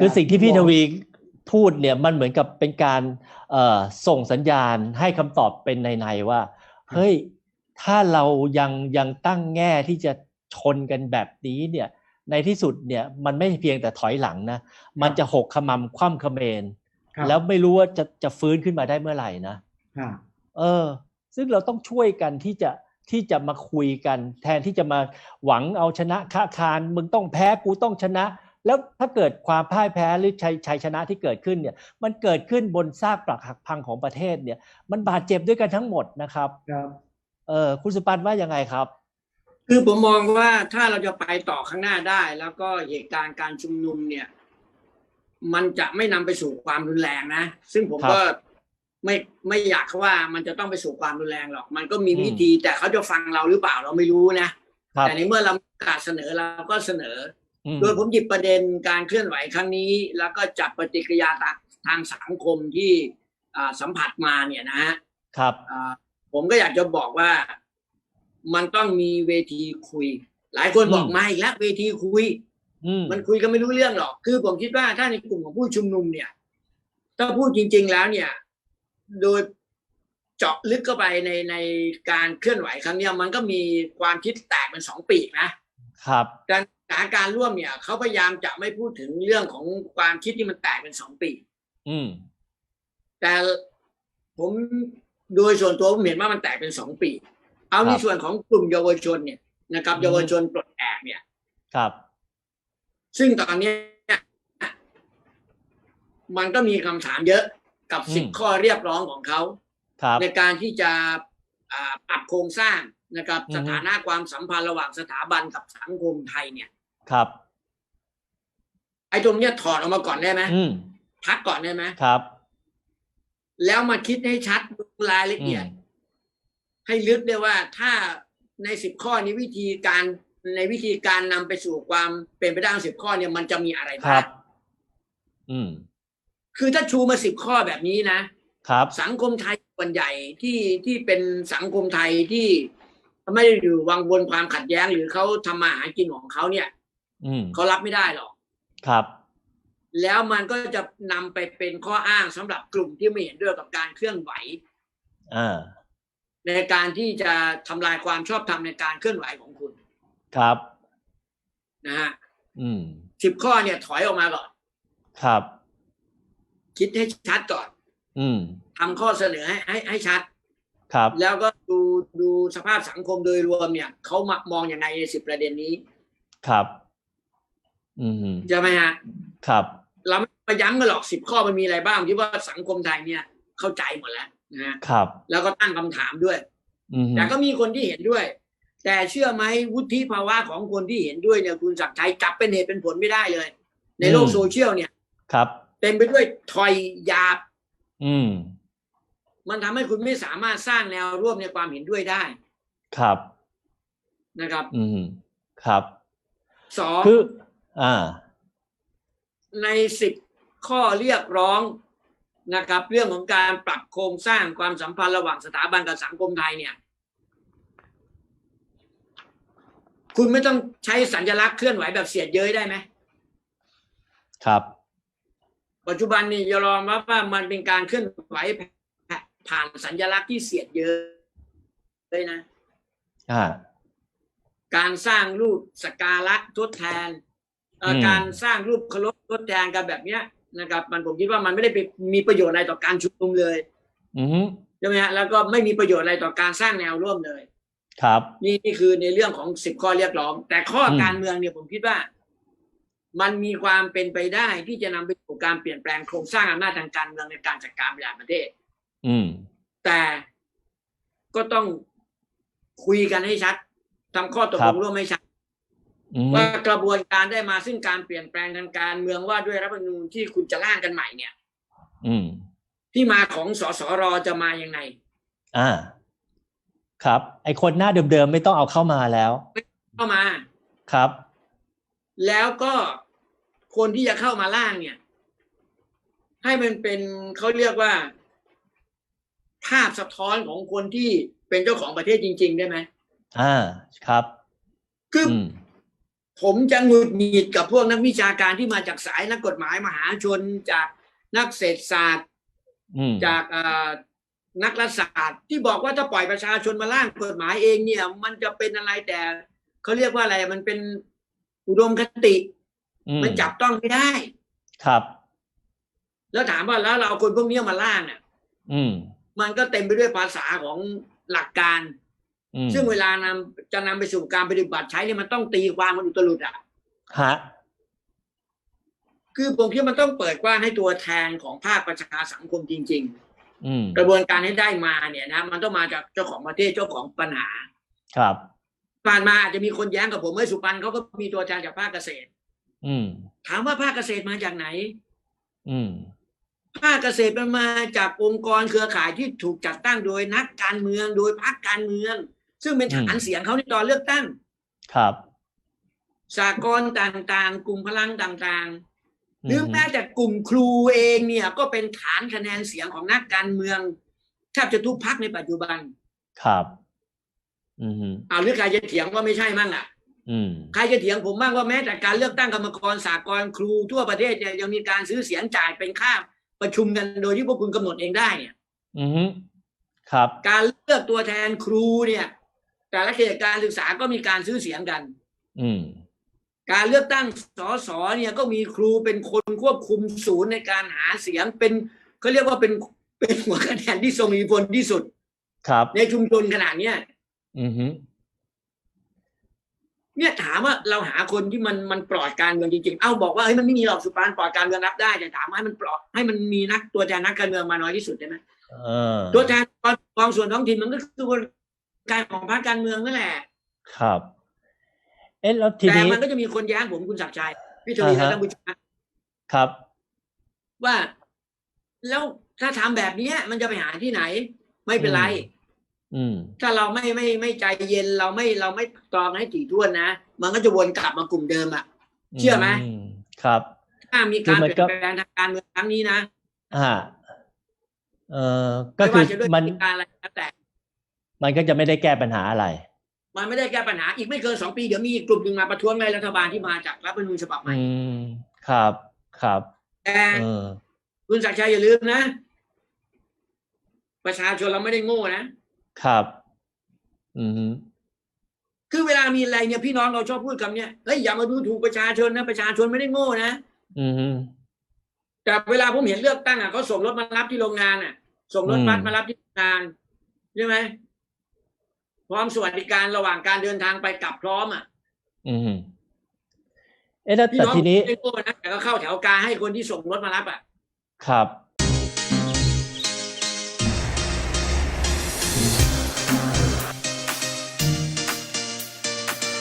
คือสิ่งที่พี่ทวีพูดเนี่ยมันเหมือนกับเป็นการเอ่อส่งสัญญาณให้คำตอบเป็นในๆว่า เฮ้ย ถ้าเรายังยังตั้งแง่ที่จะชนกันแบบนี้เนี่ยในที่สุดเนี่ยมันไม่เพียงแต่ถอยหลังนะ มันจะหกขมำคว่ำเขมรครับแล้วไม่รู้ว่าจะจะฟื้นขึ้นมาได้เมื่อไหร่นะครับเออ ซึ่งเราต้องช่วยกันที่จะที่จะมาคุยกัน แทนที่จะมาหวังเอาชนะค้าคารมึงต้องแพ้กูต้องชนะ แล้วถ้าเกิดความพ่ายแพ้หรือชัยชัยชนะที่เกิดขึ้นเนี่ยมันเกิดขึ้นบนซากปรักหักพังของประเทศเนี่ยมันบาดเจ็บด้วยกันทั้งหมดนะครับครับเออคุณสุปันว่ายังไงครับ คือผมมองว่าถ้าเราจะไปต่อข้างหน้าได้ แล้วก็เหตุการณ์การชุมนุมเนี่ย มันจะไม่นำไปสู่ความรุนแรงนะ ซึ่งผมครับก็ไม่ไม่อยากว่ามันจะต้องไปสู่ความรุนแรงหรอก มันก็มีอืมวิธีแต่เขาจะฟังเราหรือเปล่าเราไม่รู้นะครับแต่ในเมื่อเราประกาศเสนอเราก็เสนออืม โดยผมหยิบประเด็นการเคลื่อนไหวครั้งนี้ แล้วก็จับปฏิกิริยาทางทางสังคมที่อ่าสัมผัสมาเนี่ยนะฮะครับอ่าผมก็อยากจะบอกว่ามันต้องมีเวทีคุย หลายคนบอกอืมมาอีกแล้วเวทีคุยอืมมันคุยกันไม่รู้เรื่องหรอก คือผมคิดว่าถ้าในกลุ่มของผู้ชุมนุมเนี่ย ถ้าพูดจริง ๆ แล้วเนี่ย โดยเจาะลึกเข้าไปในในการเคลื่อนไหวครั้งเนี้ยมันก็มีความคิดแตกเป็นสองปีกนะ ครับการสถานการณ์ร่วมเนี่ยเขาพยายามจะไม่พูดถึงเรื่องของความคิดที่มันแตกเป็นสองปีกอืม แต่ผมโดยส่วนตัวผมเห็นว่ามันแตกเป็นสองปี เอาในครับส่วนของกลุ่มเยาวชนเนี่ยนะครับอืมเยาวชนปลดแอกเนี่ย ครับ ซึ่งตอนเนี้ยมันก็มีคำถามเยอะกับอืมสิบข้อเรียกร้องของเขาครับในการที่จะอ่าปรับโครงสร้างนะครับ อือฮึ สถานะความสัมพันธ์ระหว่างสถาบันกับสังคมไทยเนี่ย ครับ ไอ้ตรงเนี้ยถอดออกมาก่อนได้ไหมอืมพักก่อนได้ไหมครับแล้วมาคิดให้ชัดดูรายละอืเอียมด ให้ลึกได้ว่าถ้าในสิบข้อนี้วิธีการในวิธีการนำไปสู่ความเป็นไปได้สิบข้อเนี่ยมันจะมีอะไรคบ้ารังบ อืมคือถ้าชูมาสิบข้อแบบนี้นะ ครับ สังคมไทยส่วนใหญ่ที่ที่เป็นสังคมไทยที่ ไม่ได้อยู่วังวนความขัดแย้งหรือเขาทำมาหากินของเขาเนี่ยอืมเขารับไม่ได้หรอกครับ แล้วมันก็จะนำไปเป็นข้ออ้างสำหรับกลุ่มที่ไม่เห็นด้วยกับการเคลื่อนไหวอ่าในการที่จะทำลายความชอบธรรมในการเคลื่อนไหวของคุณ ครับนะฮะอืมสิบข้อเนี่ยถอยออกมาก่อน ครับ คิดให้ชัดก่อน อืมทำข้อเสนอให้ให้ให้ชัด ครับ แล้วก็ดูดูสภาพสังคมโดยรวมเนี่ยเขามามองอย่างไรในสิบประเด็นนี้ ครับ อืมใช่ไหมฮะ ครับ เราไม่มาย้ำกันหรอกสิบข้อมันมีอะไรบ้างคิดว่าสังคมไทยเนี่ย เข้าใจหมดแล้วนะฮะครับ แล้วก็ตั้งคำถามด้วยอืมแต่ก็มีคนที่เห็นด้วย แต่เชื่อไหมวุฒิภาวะของคนที่เห็นด้วยเนี่ยคุณศักดิ์ชัยจับเป็นเหตุเป็นผลไม่ได้เลย ในโลกโซเชียลเนี่ย ครับ เต็มไปด้วยถอยหยาบ อืม มันทำให้คุณไม่สามารถสร้างแนวร่วมในความเห็นด้วยได้ ครับนะครับ อืมครับสองคือ อ่า ในสิบข้อเรียกร้องนะครับ เรื่องของการปรับโครงสร้างความสัมพันธ์ระหว่างสถาบันกับสังคมไทยเนี่ย คุณไม่ต้องใช้สัญลักษณ์เคลื่อนไหวแบบเสียดเย้ยได้ไหมครับ ปัจจุบันนี่ยอมรับว่ามันเป็นการเคลื่อนไหว ผ่านสัญลักษณ์ที่เสียดเย้ยนะอ่าการสร้างรูปสกการะทดแทนเอ่ออมการสร้างรูปเคารพทดแทนกันแบบเนี้ยนะครับ มันผมคิดว่ามันไม่ได้ไปมีประโยชน์อะไรต่อการชุมนุมเลยอืมใช่ไหมฮะแล้วก็ไม่มีประโยชน์อะไรต่อการสร้างแนวร่วมเลย ครับ นี่นี่คือในเรื่องของสิบข้อเรียกร้อง แต่ข้ออมการเมืองเนี่ยผมคิดว่า มันมีความเป็นไปได้ที่จะนำไปสู่การเปลี่ยนแปลงโครงสร้างอำนาจทางการเมืองในการจัดการบริหารประเทศ อืม แต่ก็ต้องคุยกันให้ชัดทำข้อตกครัลบงร่วมให้ชัดอืมว่ากระบวนการได้มาซึ่งการเปลี่ยนแปลงทางการเมืองว่าด้วยรัฐธรรมนูญที่คุณจะร่างกันใหม่เนี่ย อืม ที่มาของสสรจะมายังไง อ่า ครับ ไอคนหน้าเดิมๆไม่ต้องเอาเข้ามาแล้วเข้ามา ครับ แล้วก็คนที่จะเข้ามาร่างเนี่ย ให้มันเป็นเขาเรียกว่า ภาพสะท้อนของคนที่เป็นเจ้าของประเทศจริง ๆ ได้ไหมอ่าครับ คือออืมผมจะหงุดหงิดกับพวกนักวิชาการที่มาจากสายนักกฎหมายมหาชนจากนักเศรษฐศาสตร์อืมจากเอ่อนักรัฐศาสตร์ที่บอกว่าถ้าปล่อยประชาชนมาร่างกฎหมายเองเนี่ย มันจะเป็นอะไรแต่เขาเรียกว่าอะไรมันเป็นอุดมคติอืมมันจับต้องไม่ได้ ครับ แล้วถามว่าแล้วเราเอาคนพวกเนี้ยมาล่างอะอื มมันก็เต็มไปด้วยภาษาของหลักการอืมซึ่งเวลานำจะนำไปสู่การปฏิบัติใช้เนี่ยมันต้องตีความมันอุตลุดอะฮะคือผมคิดว่ามันต้องเปิดกว้างให้ตัวแทนของภาคประชาสังคมจริงอืมๆกระบวนการให้ได้มาเนี่ยนะมันต้องมาจากเจ้าของประเทศเจ้าของปัญหา ครับผ่านมาอาจจะมีคนแย้งกับผมเมื่อสุพรรณเขาก็มีตัวแทนจากภาคเกษตร อืมถามว่าภาคเกษตรมาจากไหน อืม ภาคเกษตรมันมาจากองค์กรเครือข่ายที่ถูกจัดตั้งโดยนักการเมืองโดยพรรคการเมือง ซึ่งเป็นฐานเสียงเขาในตอนเลือกตั้ง ครับสากลต่างๆ กลุ่มพลังต่างๆหรือมแม้แต่กลุ่มครูเองเนี่ยก็เป็นฐานคะแนนเสียงของนักการเมืองแทบจะทุกพรรคในปัจจุบัน ครับ อืมเอาหรือใครจะเถียงว่าไม่ใช่มั่งอะอืมใครจะเถียงผมบ้างว่าแม้แต่การเลือกตั้งกรรมกรสากลครูทั่วประเทศเนี่ยยังมีการซื้อเสียงจ่ายเป็นค่า ประชุมกันโดยที่พวกคุณกำหนดเองได้เนี่ย อืมครับ การเลือกตัวแทนครูเนี่ย แต่ละเขตการศึกษาก็มีการซื้อเสียงกัน อืมการเลือกตั้งสสเนี่ยก็มีครูเป็นคนควบคุมศูนย์ในการหาเสียงเป็นเขาเรียกว่าเป็นเป็นหัวคะแนนที่ทรงอิทธิพลที่สุด ครับ ในชุมชนขนาดเนี้ย อืม เนี่ยถามว่าเราหาคนที่มันมันปลอดการเมืองจริงๆ เอ้าบอกว่าเฮ้ยมันไม่มีหรอกสุปานปลอดการเมืองรับได้แต่ถามว่าให้มันปลอดให้มันมีนักตัวแทนนักการเมืองมาน้อยที่สุดได้ไหมเออตัวแทนกองส่วนท้องถิ่นมันก็คือการของพรรคการเมืองนั่นแหละ ครับ เอ๊ะแล้วทีแต่นี้มันก็จะมีคนแย้งผมคุณศักดิ์ชัยพี่ทวีและอ่าฮะท่านผู้ชมครับ ว่า แล้วถ้าทำแบบเนี้ยมันจะไปหาที่ไหน ไม่เป็นไรอืม ถ้าเราไม่ไม่ไม่ใจเย็นเราไม่เราไม่ตรองให้ถี่ถ้วนนะ มันก็จะวนกลับมากลุ่มเดิมอะเชื่อไหมครับ ถ้ามีการคือมันเปลี่ยก็นแปลงทางการเมืองครั้งนี้นะอ่าเออก็ไม่คือว่าจะด้วยมันวิธีการอะไรก็แต่มันก็จะไม่ได้แก้ปัญหาอะไร มันไม่ได้แก้ปัญหา อีกไม่เกินสองปีเดี๋ยวมีอีกกลุ่มหนึ่งมาประท้วงในรัฐบาลที่มาจากรัฐธรรมนูญฉบับใหม่อืมครับครับแต่เออคุณศักดิ์ชัยอย่าลืมนะ ประชาชนเราไม่ได้โง่นะ ครับ อืมคือเวลามีอะไรเนี่ยพี่น้องเราชอบพูดคำเนี้ยเฮ้ยอย่ามาดูถูกประชาชนนะประชาชนไม่ได้โง่นะอืมแต่เวลาผมเห็นเลือกตั้งอะเขาส่งรถมารับที่โรงงานอะ ส่งรถบัสอืมมารับที่โรงงานใช่ไหมพร้อมสวัสดิการระหว่างการเดินทางไปกลับพร้อมอะ อืมเอ๊ะแล้วพี่แต่น้องทีนี้ไม่ได้โง่นะแต่ก็เข้าแถวกลางให้คนที่ส่งรถมารับอะ ครับ